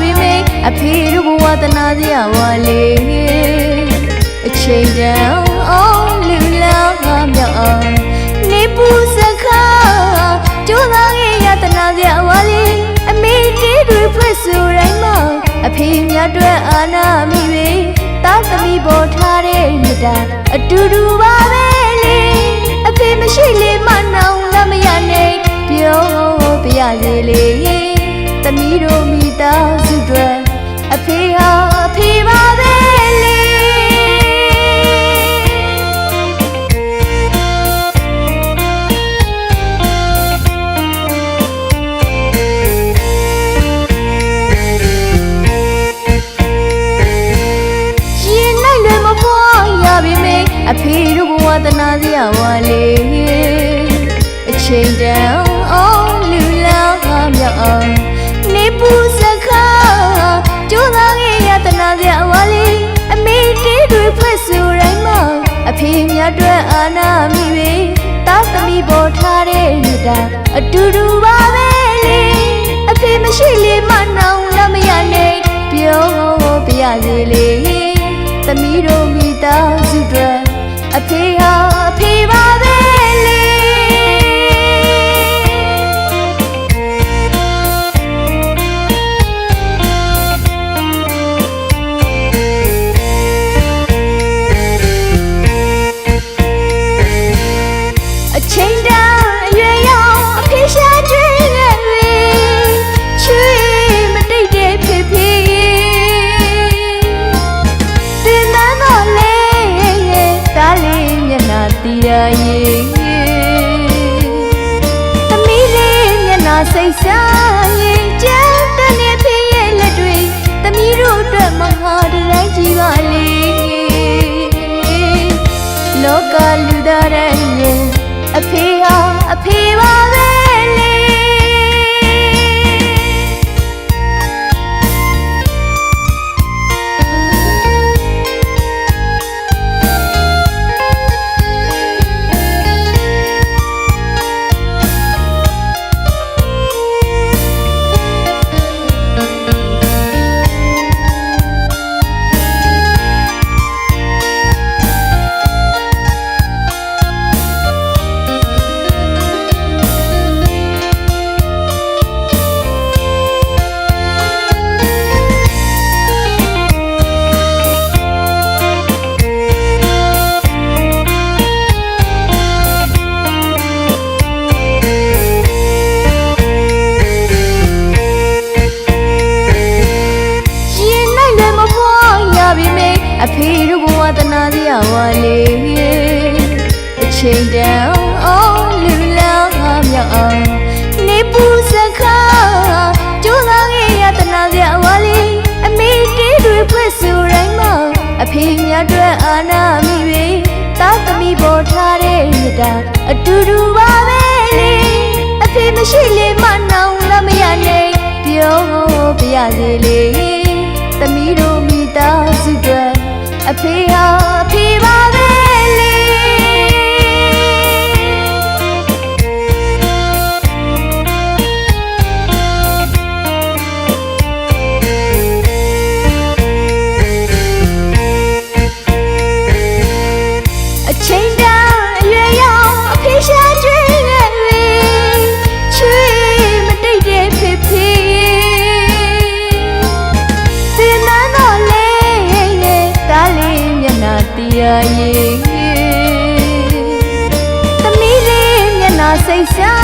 ပြီမေအဖေတို့ဘဝတနာစရာဝါလေအချိန်တန်အောင်လူလာငါမြောက်အောင်နေပူစခါကျိုးသားရဲ့ယတနာစရာဝါလေအမေတေးတွေဖွဲ့ဆိုတိုင်းမှာအဖေမြတ်အတွက်အာနာမိပဲတာသမီပေါ်ထားတဲ့မြတ်တာအတူတူပါပဲလေအဖေမရှိလေမနောင်လည်းမရနိုင်ပြောပြရစေလေသမီးတို့ အဖေတို့ဘဝတနာစရာဝါလေအချိန်တန်အောင်လူလာငါမြောက်အောင်နေပူစခါကျိုးသားရဲ့ယတနာစရာဝါလေအမေတေးတွေဖွဲ့ဆိုတိုင်းမှာအဖေမြတ်အတွက်အာနာမိပဲတာသမီပေါ်ထားတဲ့မြတ်တာအတူတူပါပဲလေအဖေမရှိလေမနောင်လည်းမရနိုင်ပြောပြရစေလေသမီးတို့မိသားစုတွေ အ တီးရရဲ့သမီးလေးမျက်နှာစိတ်ဆိုင်ရ အဖေတို့ဘဝတနာစရာဝါလေအချိန်တန်အောင်လူလာငါမြောက်အောင်နေပူစခါကျိုးသားရဲ့ယတနာစရာဝါလေအမေတေးတွေဖွဲ့ဆိုတိုင်းမှာအဖေမြတ်အတွက်အာနာမိပဲတာသမီပေါ်ထားတဲ့မြတ်တာအတူတူပါပဲလေအဖေမရှိလေမနောင်လည်းမရနိုင်ပြောပြရစေလေသမီးတို့မိသား အဖေရောဖေပါ ရရေသမီးလေးမျက်နှာစိတ်ရှာ